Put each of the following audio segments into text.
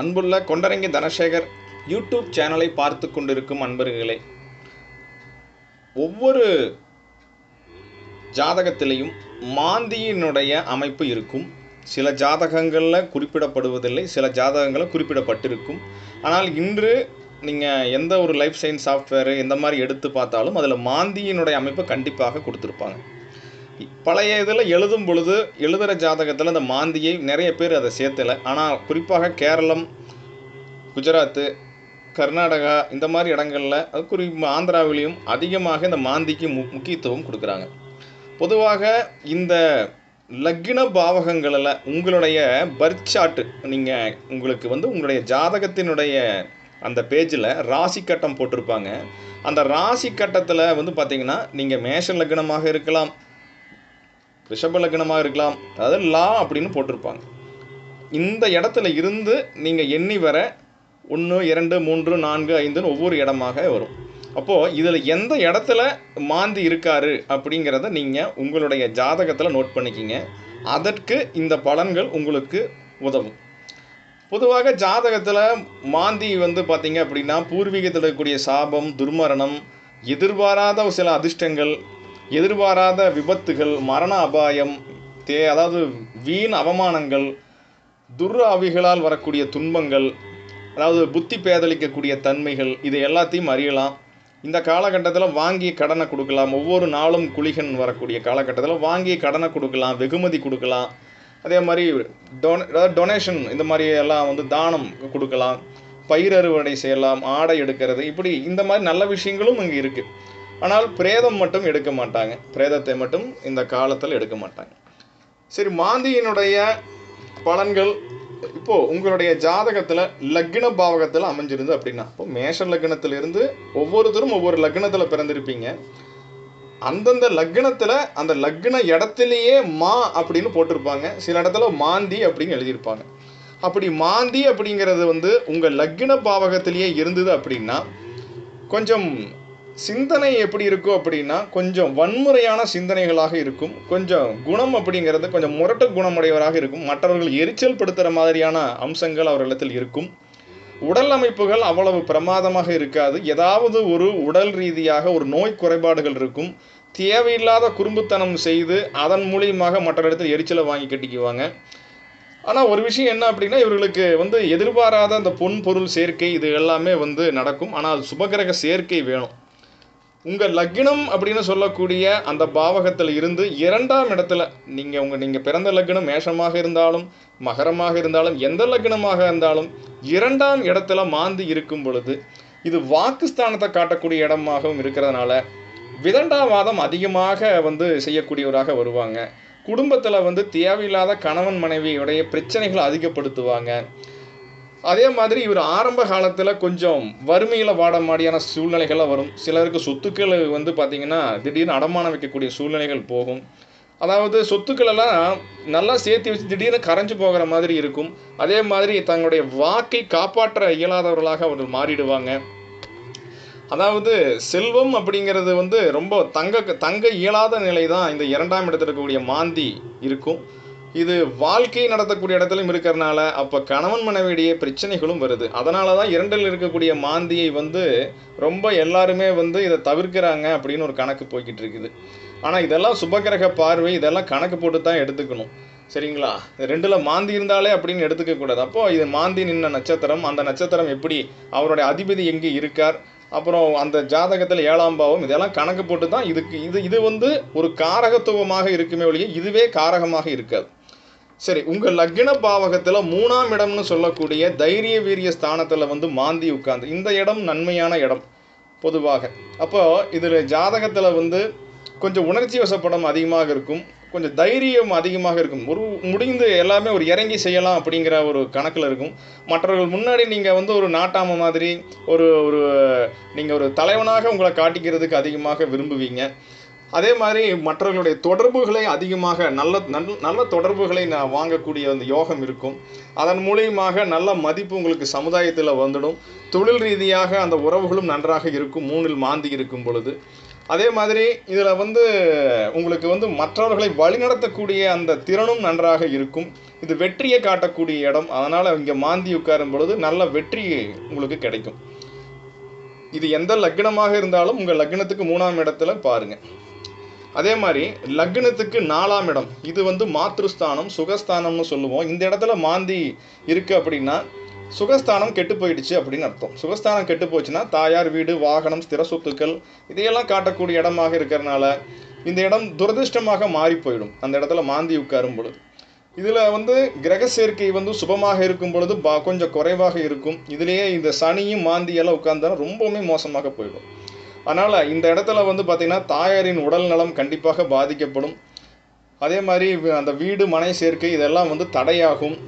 அன்புள்ள கொண்டரங்கி தனசேகர் யூடியூப் சேனலை பார்த்து கொண்டிருக்கும் அன்பர்களே ஒவ்வொரு ஜாதகத்திலையும் மாந்தியினுடைய அமைப்பு இருக்கும். சில ஜாதகங்களில் குறிப்பிடப்படுவதில்லை சில ஜாதகங்களில் குறிப்பிடப்பட்டிருக்கும். ஆனால் இன்று நீங்கள் எந்த ஒரு லைஃப் சயின்ஸ் சாஃப்ட்வேரு எந்த மாதிரி எடுத்து பார்த்தாலும் அதில் மாந்தியினுடைய அமைப்பு கண்டிப்பாக கொடுத்துருப்பாங்க. பழைய இதில் எழுதும் பொழுது எழுதுகிற ஜாதகத்தில் அந்த மாந்தியை நிறைய பேர் அதை சேர்த்தலை. ஆனால் குறிப்பாக கேரளம் குஜராத்து கர்நாடகா இந்த மாதிரி இடங்களில் அது குறி ஆந்திராவிலையும் அதிகமாக இந்த மாந்திக்கு மு முக்கியத்துவம் கொடுக்குறாங்க. பொதுவாக இந்த லக்ன பாவகங்களில் உங்களுடைய பர்த் நீங்கள் உங்களுக்கு வந்து உங்களுடைய ஜாதகத்தினுடைய அந்த பேஜில் ராசி கட்டம் போட்டிருப்பாங்க. அந்த ராசி கட்டத்தில் வந்து பார்த்திங்கன்னா நீங்கள் மேஷ லக்னமாக இருக்கலாம் ரிஷப லக்னமாக இருக்கலாம். அதாவது லா அப்படின்னு போட்டிருப்பாங்க. இந்த இடத்துல இருந்து நீங்கள் எண்ணி வர ஒன்று இரண்டு மூன்று நான்கு ஐந்துன்னு ஒவ்வொரு இடமாக வரும். அப்போது இதில் எந்த இடத்துல மாந்தி இருக்காரு அப்படிங்கிறத நீங்கள் உங்களுடைய ஜாதகத்தில் நோட் பண்ணிக்கிங்க. அதற்கு இந்த பலன்கள் உங்களுக்கு உதவும். பொதுவாக ஜாதகத்தில் மாந்தி வந்து பார்த்தீங்க அப்படின்னா பூர்வீகத்தில் இருக்கக்கூடிய சாபம் துர்மரணம் எதிர்பாராத சில அதிர்ஷ்டங்கள் எதிர்பாராத விபத்துகள் மரண அபாயம் தே அதாவது வீண் அவமானங்கள் துர் ஆவிகளால் வரக்கூடிய துன்பங்கள் அதாவது புத்தி பேதலிக்கக்கூடிய தன்மைகள் இது எல்லாத்தையும் அறியலாம். இந்த காலகட்டத்தில் வாங்கி கடனை கொடுக்கலாம். ஒவ்வொரு நாளும் குளிகன் வரக்கூடிய காலகட்டத்தில் வாங்கி கடனை கொடுக்கலாம் வெகுமதி கொடுக்கலாம். அதே மாதிரி டொன அதாவது டொனேஷன் இந்த மாதிரி எல்லாம் வந்து தானம் கொடுக்கலாம். பயிர் அறுவடை செய்யலாம் ஆடை எடுக்கிறது இப்படி இந்த மாதிரி நல்ல விஷயங்களும் இங்கே இருக்குது ஆனால் பிரேதம் மட்டும் எடுக்க மாட்டாங்க. பிரேதத்தை மட்டும் இந்த காலத்தில் எடுக்க மாட்டாங்க. சரி மாந்தியினுடைய பலன்கள் இப்போ உங்களுடைய ஜாதகத்தில் லக்ன பாவகத்தில் அமைஞ்சிருந்து அப்படின்னா இப்போ மேஷ லக்னத்திலிருந்து ஒவ்வொருத்தரும் ஒவ்வொரு லக்னத்தில் பிறந்திருப்பீங்க. அந்தந்த லக்னத்தில் அந்த லக்ன இடத்துலையே மா அப்படின்னு போட்டிருப்பாங்க. சில இடத்துல மாந்தி அப்படின்னு எழுதியிருப்பாங்க. அப்படி மாந்தி அப்படிங்கிறது வந்து உங்கள் லக்ன பாவகத்திலேயே இருந்தது அப்படின்னா கொஞ்சம் சிந்தனை எப்படி இருக்கும் அப்படின்னா கொஞ்சம் வன்முறையான சிந்தனைகளாக இருக்கும். கொஞ்சம் குணம் அப்படிங்கிறது கொஞ்சம் முரட்டு குணமுடையவராக இருக்கும். மற்றவர்கள் எரிச்சல் படுத்துகிற மாதிரியான அம்சங்கள் அவர்களிடத்தில் இருக்கும். உடல் அமைப்புகள் அவ்வளவு பிரமாதமாக இருக்காது. ஏதாவது ஒரு உடல் ரீதியாக ஒரு நோய் குறைபாடுகள் இருக்கும். தேவையில்லாத குறும்புத்தனம் செய்து அதன் மூலியமாக மற்ற இடத்துல எரிச்சலை வாங்கி கட்டிக்குவாங்க. ஆனால் ஒரு விஷயம் என்ன அப்படின்னா இவர்களுக்கு வந்து எதிர்பாராத அந்த பொன் பொருள் சேர்க்கை இது எல்லாமே வந்து நடக்கும். ஆனால் அது சுபகிரக சேர்க்கை வேணும். உங்கள் லக்னம் அப்படின்னு சொல்லக்கூடிய அந்த பாவகத்தில் இருந்து இரண்டாம் இடத்துல நீங்கள் உங்கள் நீங்கள் பிறந்த லக்னம் மேஷமாக இருந்தாலும் மகரமாக இருந்தாலும் எந்த லக்னமாக இருந்தாலும் இரண்டாம் இடத்துல மாந்து இருக்கும் பொழுது இது வாக்குஸ்தானத்தை காட்டக்கூடிய இடமாகவும் இருக்கிறதுனால விதண்டாவாதம் அதிகமாக வந்து செய்யக்கூடியவராக வருவாங்க. குடும்பத்தில் வந்து தேவையில்லாத கணவன் மனைவியுடைய பிரச்சனைகளை அதிகப்படுத்துவாங்க. அதே மாதிரி இவர் ஆரம்ப காலத்தில் கொஞ்சம் வறுமையில் வாட மாதிரியான சூழ்நிலைகள்லாம் வரும். சிலருக்கு சொத்துக்கள் வந்து பார்த்திங்கன்னா திடீர்னு அடமானம் வைக்கக்கூடிய சூழ்நிலைகள் போகும். அதாவது சொத்துக்களெல்லாம் நல்லா சேர்த்து வச்சு திடீர்னு கரைஞ்சு போகிற மாதிரி இருக்கும். அதே மாதிரி தங்களுடைய வாக்கை காப்பாற்ற இயலாதவர்களாக அவர்கள் மாறிடுவாங்க. அதாவது செல்வம் அப்படிங்கிறது வந்து ரொம்ப தங்க தங்க இயலாத நிலை தான் இந்த இரண்டாம் இடத்துல இருக்கக்கூடிய மாந்தி இருக்கும். இது வாழ்க்கை நடத்தக்கூடிய இடத்துலையும் இருக்கிறனால அப்போ கணவன் மனைவியிடையே பிரச்சனைகளும் வருது. அதனால தான் இரண்டில் இருக்கக்கூடிய மாந்தியை வந்து ரொம்ப எல்லாருமே வந்து இதை தவிர்க்கிறாங்க அப்படின்னு ஒரு கணக்கு போய்கிட்டு இருக்குது. ஆனால் இதெல்லாம் சுபகிரக பார்வை இதெல்லாம் கணக்கு போட்டு தான் எடுத்துக்கணும். சரிங்களா? ரெண்டில் மாந்தி இருந்தாலே அப்படின்னு எடுத்துக்கக்கூடாது அப்போது இது மாந்தி நின்ன நட்சத்திரம் அந்த நட்சத்திரம் எப்படி? அவருடைய அதிபதி எங்கே இருக்கார்? அப்புறம் அந்த ஜாதகத்தில் ஏழாம் பாவம் இதெல்லாம் கணக்கு போட்டு தான் இதுக்கு இது இது வந்து ஒரு காரகத்துவமாக இருக்குமே ஒழிய இதுவே காரகமாக இருக்காது. சரி உங்கள் லக்ன பாவகத்தில் மூணாம் இடம்னு சொல்லக்கூடிய தைரிய வீரிய ஸ்தானத்தில் வந்து மாந்தி உட்கார்ந்து இந்த இடம் நன்மையான இடம் பொதுவாக. அப்போ இதில் ஜாதகத்தில் வந்து கொஞ்சம் உணர்ச்சி வசப்படம் அதிகமாக இருக்கும் கொஞ்சம் தைரியம் அதிகமாக இருக்கும். ஒரு முடிந்து எல்லாமே ஒரு இறங்கி செய்யலாம் அப்படிங்கிற ஒரு கணக்கில் இருக்கும். மற்றவர்கள் முன்னாடி நீங்கள் வந்து ஒரு நாட்டாம மாதிரி ஒரு ஒரு நீங்கள் ஒரு தலைவனாக உங்களை காட்டிக்கிறதுக்கு அதிகமாக விரும்புவீங்க. அதே மாதிரி மற்றவர்களுடைய தொடர்புகளை அதிகமாக நல்ல நல்ல நல்ல தொடர்புகளை நான் வாங்கக்கூடிய அந்த யோகம் இருக்கும். அதன் மூலியமாக நல்ல மதிப்பு உங்களுக்கு சமுதாயத்தில் வந்துடும். தொழில் ரீதியாக அந்த உறவுகளும் நன்றாக இருக்கும் மூணில் மாந்தி இருக்கும் பொழுது. அதே மாதிரி இதில் வந்து உங்களுக்கு வந்து மற்றவர்களை வழிநடத்தக்கூடிய அந்த திறனும் நன்றாக இருக்கும். இது வெற்றியை காட்டக்கூடிய இடம். அதனால் இங்கே மாந்தி உட்காரும் பொழுது நல்ல வெற்றி உங்களுக்கு கிடைக்கும். இது எந்த லக்னமாக இருந்தாலும் உங்கள் லக்னத்துக்கு மூணாம் இடத்துல பாருங்க. அதே மாதிரி லக்னத்துக்கு நாலாம் இடம். இது வந்து மாத்ருஸ்தானம் சுகஸ்தானம்னு சொல்லுவோம். இந்த இடத்துல மாந்தி இருக்கு அப்படின்னா சுகஸ்தானம் கெட்டு போயிடுச்சு அப்படின்னு அர்த்தம். சுகஸ்தானம் கெட்டு போச்சுன்னா தாயார் வீடு வாகனம் ஸ்திர சொத்துக்கள் இதையெல்லாம் காட்டக்கூடிய இடமாக இருக்கிறனால இந்த இடம் துரதிர்ஷ்டமாக மாறி போயிடும். அந்த இடத்துல மாந்தி உட்காரும் பொழுது. இதில் வந்து கிரக சேர்க்கை வந்து சுபமாக இருக்கும் பொழுது பா கொஞ்சம் குறைவாக இருக்கும். இதுலேயே இந்த சனியும் மாந்தியெல்லாம் உட்கார்ந்தாலும் ரொம்பவுமே மோசமாக போயிடும். அதனால் இந்த இடத்துல வந்து பார்த்திங்கன்னா தாயாரின் உடல் நலம் கண்டிப்பாக பாதிக்கப்படும். அதே மாதிரி அந்த வீடு மனை சேர்க்கை இதெல்லாம் வந்து தடையாகும்.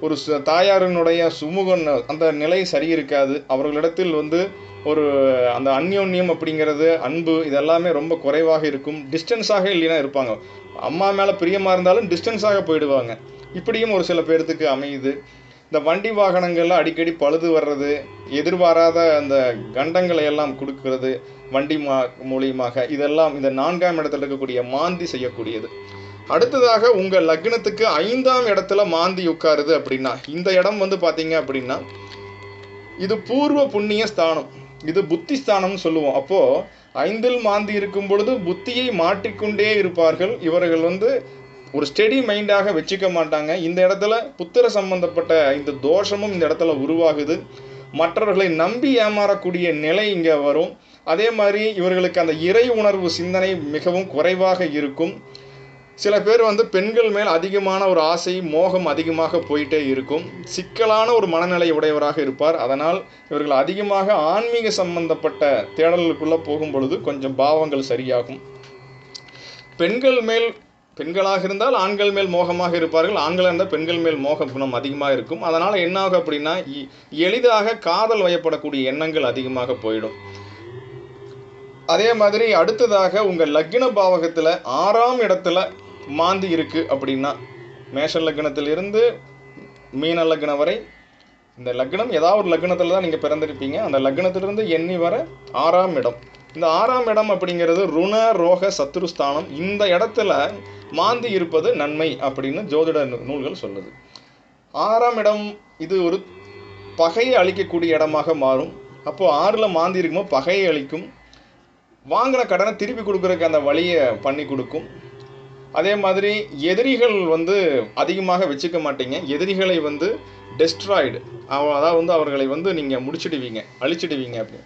ஒரு சு- தாயாரினுடைய சுமூக அந்த நிலை சரி இருக்காது அவர்களிடத்தில் வந்து ஒரு அந்த அந்யோன்யம் அப்படிங்கிறது அன்பு இதெல்லாமே ரொம்ப குறைவாக இருக்கும். டிஸ்டன்ஸாக இல்லைன்னா இருப்பாங்க. அம்மா மேலே பிரியமாக இருந்தாலும் டிஸ்டன்ஸாக போயிடுவாங்க. இப்படியும் ஒரு சில பேர்த்துக்கு அமையுது. இந்த வண்டி வாகனங்கள்லாம் அடிக்கடி பழுது வர்றது எதிர்பாராத அந்த கண்டங்களை எல்லாம் கொடுக்கறது வண்டி மா மூலியமாக. இதெல்லாம் இந்த நான்காம் இடத்துல இருக்கக்கூடிய மாந்தி செய்யக்கூடியது. அடுத்ததாக உங்கள் லக்னத்துக்கு ஐந்தாம் இடத்துல மாந்தி உட்காருது அப்படின்னா இந்த இடம் வந்து பார்த்தீங்க அப்படின்னா இது பூர்வ புண்ணிய ஸ்தானம். இது புத்தி ஸ்தானம்னு சொல்லுவோம். அப்போ ஐந்தில் மாந்தி இருக்கும் பொழுது புத்தியை மாற்றிக்கொண்டே இருப்பார்கள். இவர்கள் வந்து ஒரு ஸ்டெடி மைண்டாக வச்சுக்க மாட்டாங்க. இந்த இடத்துல புத்திர சம்பந்தப்பட்ட இந்த தோஷமும் இந்த இடத்துல உருவாகுது. மற்றவர்களை நம்பி ஏமாறக்கூடிய நிலை இங்கே வரும். அதே மாதிரி இவர்களுக்கு அந்த இறை உணர்வு சிந்தனை மிகவும் குறைவாக இருக்கும். சில பேர் வந்து பெண்கள் மேல் அதிகமான ஒரு ஆசை மோகம் அதிகமாக போயிட்டே இருக்கும். சிக்கலான ஒரு மனநிலை உடையவராக இருப்பார். அதனால் இவர்கள் அதிகமாக ஆன்மீக சம்பந்தப்பட்ட தேடலுக்குள்ளே போகும் பொழுது கொஞ்சம் பாவங்கள் சரியாகும். பெண்கள் மேல் பெண்களாக இருந்தால் ஆண்கள் மேல் மோகமாக இருப்பார்கள். ஆண்களாக இருந்தால் பெண்கள் மேல் மோக குணம் அதிகமாக இருக்கும். அதனால் என்ன ஆகும் அப்படின்னா எளிதாக காதல் வயப்படக்கூடிய எண்ணங்கள் அதிகமாக போயிடும். அதே மாதிரி அடுத்ததாக உங்கள் லக்ன பாவகத்தில் ஆறாம் இடத்துல மாந்தி இருக்கு அப்படின்னா மேஷ லக்னத்திலிருந்து மீன லக்னம் வரை இந்த லக்னம் ஏதாவது ஒரு லக்னத்தில் தான் நீங்கள் பிறந்திருப்பீங்க. அந்த லக்னத்திலிருந்து எண்ணி வர ஆறாம் இடம். இந்த ஆறாம் இடம் அப்படிங்கிறது ருண ரோக சத்துருஸ்தானம் இந்த இடத்துல மாந்தி இருப்பது நன்மை அப்படின்னு ஜோதிட நூ- நூல்கள் சொல்லுது. ஆறாம் இடம் இது ஒரு பகையை அழிக்கக்கூடிய இடமாக மாறும். அப்போது ஆறில் மாந்தி இருக்கும்போது பகையை அளிக்கும் வாங்கின கடனை திருப்பி கொடுக்குறக்கு அந்த வழியை பண்ணி கொடுக்கும். அதே மாதிரி எதிரிகள் வந்து அதிகமாக வச்சுக்க மாட்டீங்க. எதிரிகளை வந்து டெஸ்ட்ராய்டு அதாவது வந்து அவர்களை வந்து நீங்கள் முடிச்சிடுவீங்க அழிச்சிடுவீங்க அப்படி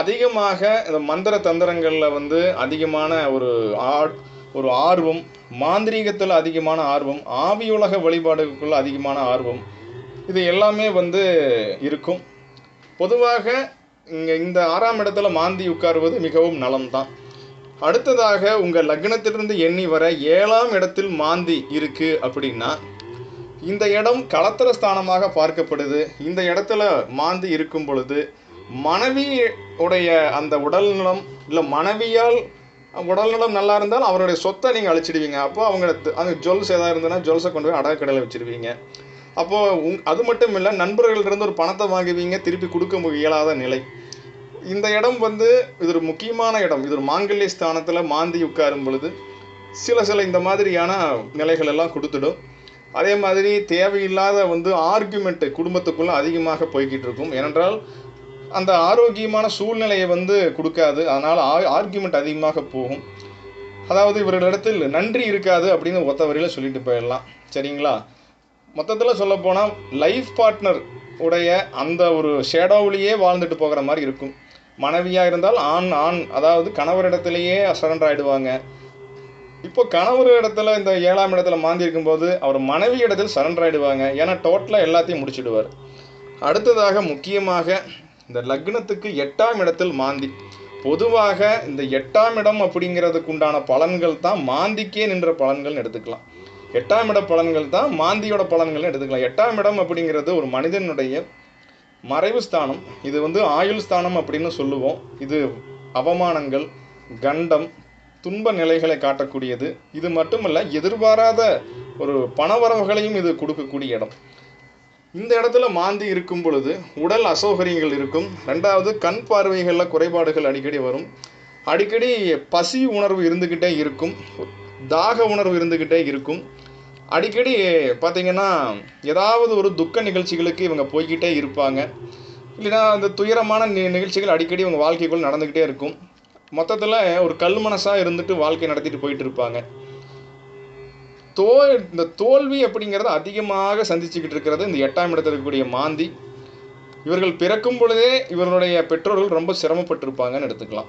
அதிகமாக இந்த மந்திர தந்திரங்களில் வந்து அதிகமான ஒரு ஆ ஒரு ஆர்வம் மாந்திரீகத்தில் அதிகமான ஆர்வம் ஆவியுலக வழிபாடுகளுக்குள்ள அதிகமான ஆர்வம் இது எல்லாமே வந்து இருக்கும். பொதுவாக இங்கே இந்த ஆறாம் இடத்துல மாந்தி உட்காருவது மிகவும் நலம்தான். அடுத்ததாக உங்கள் லக்னத்திலிருந்து எண்ணி வர ஏழாம் இடத்தில் மாந்தி இருக்கு அப்படின்னா இந்த இடம் களத்திர ஸ்தானமாக பார்க்கப்படுது. இந்த இடத்துல மாந்தி இருக்கும் பொழுது மனைவி உடைய அந்த உடல்நலம் இல்லை மனைவியால் உடல்நலம் நல்லா இருந்தால் அவருடைய சொத்தை நீங்கள் அழிச்சிடுவீங்க. அப்போ அவங்க அந்த ஜுவல்ஸ் எதாவது இருந்ததுன்னா ஜுவல்ஸை கொண்டு போய் அடகுக்கடையில் வச்சிருவீங்க. அப்போது உங் அது மட்டும் இல்லை நண்பர்களிடம் ஒரு பணத்தை வாங்குவீங்க திருப்பி கொடுக்க இயலாத நிலை. இந்த இடம் வந்து இது ஒரு முக்கியமான இடம். இது ஒரு மாங்கல்ய ஸ்தானத்தில் மாந்தி உட்காரும் பொழுது சில சில இந்த மாதிரியான நிலைகள் எல்லாம் கொடுத்துடும். அதே மாதிரி தேவையில்லாத வந்து ஆர்குமெண்ட்டு குடும்பத்துக்குள்ளே அதிகமாக போய்கிட்டு இருக்கும். ஏனென்றால் அந்த ஆரோக்கியமான சூழ்நிலையை வந்து கொடுக்காது. அதனால் ஆர்குமெண்ட் அதிகமாக போகும். அதாவது இவர்களிடத்தில் நன்றி இருக்காது அப்படின்னு ஒத்த வரியில சொல்லிட்டு போயிடலாம். சரிங்களா? மொத்தத்தில் சொல்லப்போனால் லைஃப் பார்ட்னர் உடைய அந்த ஒரு ஷேடோவிலேயே வாழ்ந்துட்டு போகிற மாதிரி இருக்கும். மனைவியாக இருந்தால் ஆண் ஆண். அதாவது கணவரிடத்திலேயே சரண்டர் ஆகிடுவாங்க இப்போ கணவர் இடத்துல இந்த ஏழாம் இடத்துல மாந்தி இருக்கும்போது அவர் மனைவி இடத்தில் சரண்டர் ஆகிடுவாங்க ஏன்னா டோட்டலாக எல்லாத்தையும் முடிச்சிடுவார். அடுத்ததாக முக்கியமாக இந்த லக்னத்துக்கு எட்டாம் இடத்தில் மாந்தி. பொதுவாக இந்த எட்டாம் இடம் அப்படிங்கிறதுக்கு உண்டான பலன்கள் தான் மாந்திக்கே நின்ற பலன்கள்னு எடுத்துக்கலாம். எட்டாம் இட பலன்கள் தான் மாந்தியோட பலன்கள்னு எடுத்துக்கலாம். எட்டாம் இடம் அப்படிங்கிறது ஒரு மனிதனுடைய மறைவு ஸ்தானம் இது வந்து ஆயுள் ஸ்தானம் அப்படின்னு சொல்லுவோம். இது அவமானங்கள் கண்டம் துன்ப நிலைகளை காட்டக்கூடியது. இது மட்டுமல்ல எதிர்பாராத ஒரு பணவரவுகளையும் இது கொடுக்கக்கூடிய இடம். இந்த இடத்துல மாந்தி இருக்கும் பொழுது உடல் அசௌகரியங்கள் இருக்கும். ரெண்டாவது கண் பார்வைகளில் குறைபாடுகள் அடிக்கடி வரும். அடிக்கடி பசி உணர்வு இருந்துக்கிட்டே இருக்கும். தாக உணர்வு இருந்துக்கிட்டே இருக்கும். அடிக்கடி பார்த்தீங்கன்னா ஏதாவது ஒரு துக்க நிகழ்ச்சிகளுக்கு இவங்க போய்க்கிட்டே இருப்பாங்க. இல்லைன்னா அந்த துயரமான நி நிகழ்ச்சிகள் அடிக்கடி இவங்க வாழ்க்கைக்குள் நடந்துக்கிட்டே இருக்கும். மொத்தத்தில் ஒரு கல் மனசாக இருந்துட்டு வாழ்க்கை நடத்திட்டு போயிட்டு இருப்பாங்க. தோ இந்த தோல்வி அப்படிங்கிறத அதிகமாக சந்திச்சுக்கிட்டு இருக்கிறது இந்த எட்டாம் இடத்துல இருக்கக்கூடிய மாந்தி. இவர்கள் பிறக்கும் பொழுதே இவர்களுடைய பெற்றோர்கள் ரொம்ப சிரமப்பட்டிருப்பாங்கன்னு எடுத்துக்கலாம்.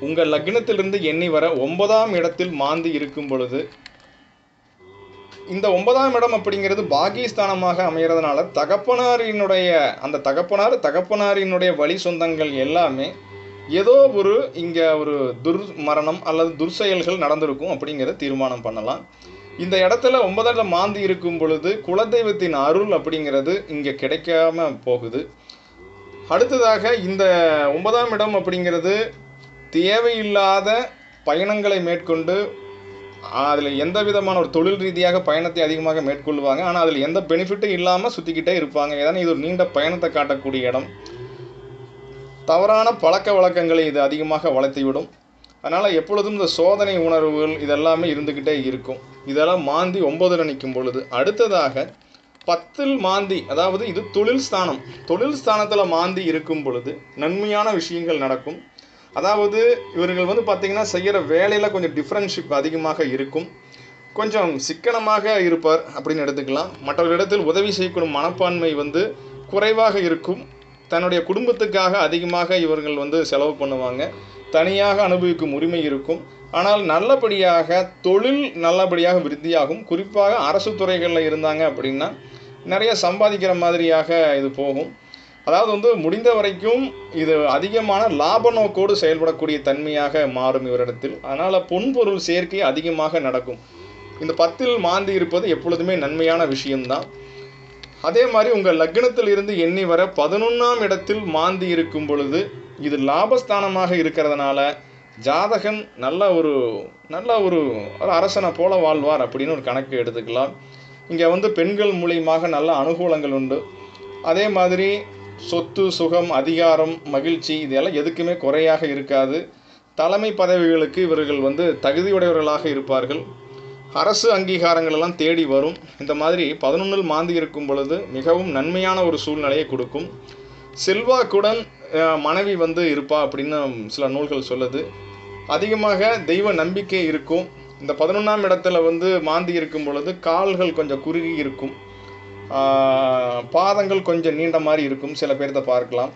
உங்கள் லக்னத்திலிருந்து எண்ணி வர ஒன்பதாம் இடத்தில் மாந்தி இருக்கும் பொழுது இந்த ஒன்பதாம் இடம் அப்படிங்கிறது பாகிஸ்தானமாக அமைகிறதுனால தகப்பனாரினுடைய அந்த தகப்பனார் தகப்பனாரினுடைய வழி சொந்தங்கள் எல்லாமே ஏதோ ஒரு இங்கே ஒரு துர் மரணம் அல்லது துர்செயல்கள் நடந்திருக்கும் அப்படிங்கிறத தீர்மானம் பண்ணலாம். இந்த இடத்துல ஒன்பதாம் மாந்தி இருக்கும் பொழுது குலதெய்வத்தின் அருள் அப்படிங்கிறது இங்கே கிடைக்காம போகுது. அடுத்ததாக இந்த ஒன்பதாம் இடம் அப்படிங்கிறது தேவையில்லாத பயணங்களை மேற்கொண்டு அதில் எந்த விதமான ஒரு தொழில் ரீதியாக பயணத்தை அதிகமாக மேற்கொள்வாங்க ஆனால் அதில் எந்த பெனிஃபிட்டும் இல்லாமல் சுற்றிக்கிட்டே இருப்பாங்க. ஏன்னா இது ஒரு நீண்ட பயணத்தை காட்டக்கூடிய இடம். தவறான பழக்க வழக்கங்களை இது அதிகமாக வளர்த்திவிடும். அதனால் எப்பொழுதும் இந்த சோதனை உணர்வுகள் இதெல்லாமே இருந்துக்கிட்டே இருக்கும். இதெல்லாம் மாந்தி ஒன்பதில் நிற்கும் பொழுது அடுத்ததாக பத்தில் மாந்தி அதாவது இது தொழில் ஸ்தானம். தொழில் ஸ்தானத்தில் மாந்தி இருக்கும் பொழுது நன்மையான விஷயங்கள் நடக்கும். அதாவது இவர்கள் வந்து பார்த்திங்கன்னா செய்கிற வேலையில் கொஞ்சம் டிஃப்ரென்ஷிப் அதிகமாக இருக்கும். கொஞ்சம் சிக்கனமாக இருப்பார் அப்படின்னு எடுத்துக்கலாம். மற்றவர்களிடத்தில் உதவி செய்யக்கூடும் மனப்பான்மை வந்து குறைவாக இருக்கும். தன்னுடைய குடும்பத்துக்காக அதிகமாக இவர்கள் வந்து செலவு பண்ணுவாங்க. தனியாக அனுபவிக்கும் உரிமை இருக்கும். ஆனால் நல்லபடியாக தொழில் நல்லபடியாக விருத்தியாகும். குறிப்பாக அரசு துறைகளில் இருந்தாங்க அப்படின்னா நிறைய சம்பாதிக்கிற மாதிரியாக இது போகும். அதாவது வந்து முடிந்த வரைக்கும் இது அதிகமான லாப நோக்கோடு செயல்படக்கூடிய தன்மையாக மாறும் இவரிடத்தில். அதனால் பொன்பொருள் சேர்க்கை அதிகமாக நடக்கும். இந்த பத்தில் மாந்தி இருப்பது எப்பொழுதுமே நன்மையான விஷயம்தான். அதே மாதிரி உங்கள் லக்னத்தில் இருந்து எண்ணி வர பதினொன்றாம் இடத்தில் மாந்தி இருக்கும் பொழுது இது லாபஸ்தானமாக இருக்கிறதுனால ஜாதகன் நல்ல ஒரு நல்ல ஒரு அரசனை போல வாழ்வார் அப்படின்னு ஒரு கணக்கு எடுத்துக்கலாம். இங்கே வந்து பெண்கள் மூலியமாக நல்ல அனுகூலங்கள் உண்டு. அதே மாதிரி சொத்து சுகம் அதிகாரம் மகிழ்ச்சி இதெல்லாம் எதுக்குமே குறையாக இருக்காது. தலைமை பதவிகளுக்கு இவர்கள் வந்து தகுதியுடையவர்களாக இருப்பார்கள். அரசு அங்கீகாரங்கள் எல்லாம் தேடி வரும். இந்த மாதிரி பதினொன்றில் மாந்தி இருக்கும் பொழுது மிகவும் நன்மையான ஒரு சூழ்நிலையை கொடுக்கும். செல்வாக்குடன் மனைவி வந்து இருப்பா அப்படின்னு சில நூல்கள் சொல்லுது. அதிகமாக தெய்வ நம்பிக்கை இருக்கும். இந்த பதினொன்றாம் இடத்துல வந்து மாந்தி இருக்கும் பொழுது கால்கள் கொஞ்சம் குறுகி இருக்கும். பாதங்கள் கொஞ்சம் நீண்ட மாதிரி இருக்கும். சில பேர்த்த பார்க்கலாம்.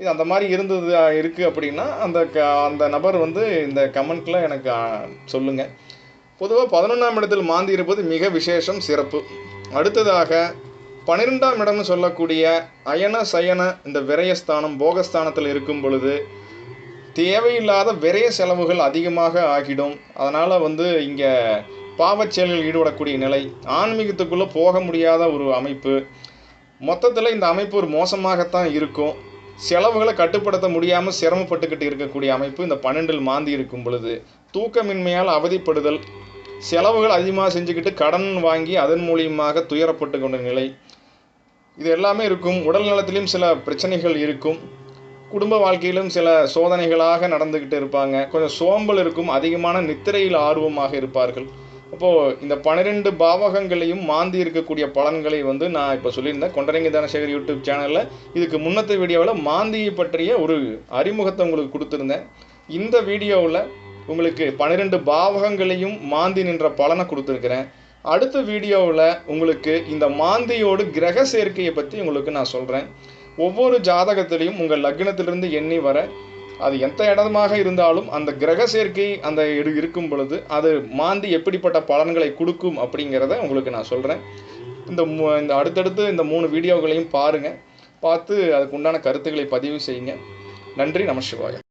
இது அந்த மாதிரி இருந்தது இருக்குது அப்படின்னா அந்த க அந்த நபர் வந்து இந்த கமெண்ட்டில் எனக்கு சொல்லுங்கள் பொதுவாக பதினொன்றாம் இடத்தில் மாந்தி இருப்பது மிக விசேஷம் சிறப்பு. அடுத்ததாக பன்னிரெண்டாம் இடம்னு சொல்லக்கூடிய அயன சயன இந்த விரயஸ்தானம் போகஸ்தானத்தில் இருக்கும் பொழுது தேவையில்லாத விரய செலவுகள் அதிகமாக ஆகிடும். அதனால் வந்து இங்கே பாவச் செயல்களில் ஈடுபடக்கூடிய நிலை ஆன்மீகத்துக்குள்ளே போக முடியாத ஒரு அமைப்பு. மொத்தத்தில் இந்த அமைப்பு ஒரு மோசமாகத்தான் இருக்கும். செலவுகளை கட்டுப்படுத்த முடியாமல் சிரமப்பட்டுக்கிட்டு இருக்கக்கூடிய அமைப்பு இந்த பன்னெண்டில் மாந்தி இருக்கும் பொழுது தூக்கமின்மையால் அவதிப்படுதல் செலவுகள் அதிகமாக செஞ்சுக்கிட்டு கடன் வாங்கி அதன் மூலியமாக துயரப்பட்டு கொண்ட நிலை. இது எல்லாமே இருக்கும். உடல் நலத்திலும் சில பிரச்சனைகள் இருக்கும். குடும்ப வாழ்க்கையிலும் சில சோதனைகளாக நடந்துக்கிட்டு இருப்பாங்க. கொஞ்சம் சோம்பல் இருக்கும். அதிகமான நித்திரையில் ஆர்வமாக இருப்பார்கள். அப்போது இந்த பன்னிரெண்டு பாவகங்களையும் மாந்தி இருக்கக்கூடிய பலன்களை வந்து நான் இப்போ சொல்லியிருந்தேன். கொண்டரங்கி தனசேகர் யூடியூப் சேனலில் இதுக்கு முன்னத்த வீடியோவில் மாந்தியை பற்றிய ஒரு அறிமுகத்தை உங்களுக்கு கொடுத்துருந்தேன். இந்த வீடியோவில் உங்களுக்கு பன்னிரெண்டு பாவகங்களையும் மாந்தி நின்ற பலனை கொடுத்துருக்குறேன். அடுத்த வீடியோவில் உங்களுக்கு இந்த மாந்தியோடு கிரக சேர்க்கையை பற்றி உங்களுக்கு நான் சொல்கிறேன் ஒவ்வொரு ஜாதகத்திலையும் உங்கள் லக்னத்திலிருந்து எண்ணி வர அது எந்த இடமாக இருந்தாலும் அந்த கிரக சேர்க்கை அந்த இரு இருக்கும் பொழுது அது மாந்தி எப்படிப்பட்ட பலன்களை கொடுக்கும் அப்படிங்கிறத உங்களுக்கு நான் சொல்கிறேன் இந்த மூ இந்த அடுத்தடுத்து இந்த மூணு வீடியோக்களையும் பாருங்கள் பார்த்து அதுக்கு உண்டான கருத்துக்களை பதிவு செய்யுங்க. நன்றி நமசிவாயம்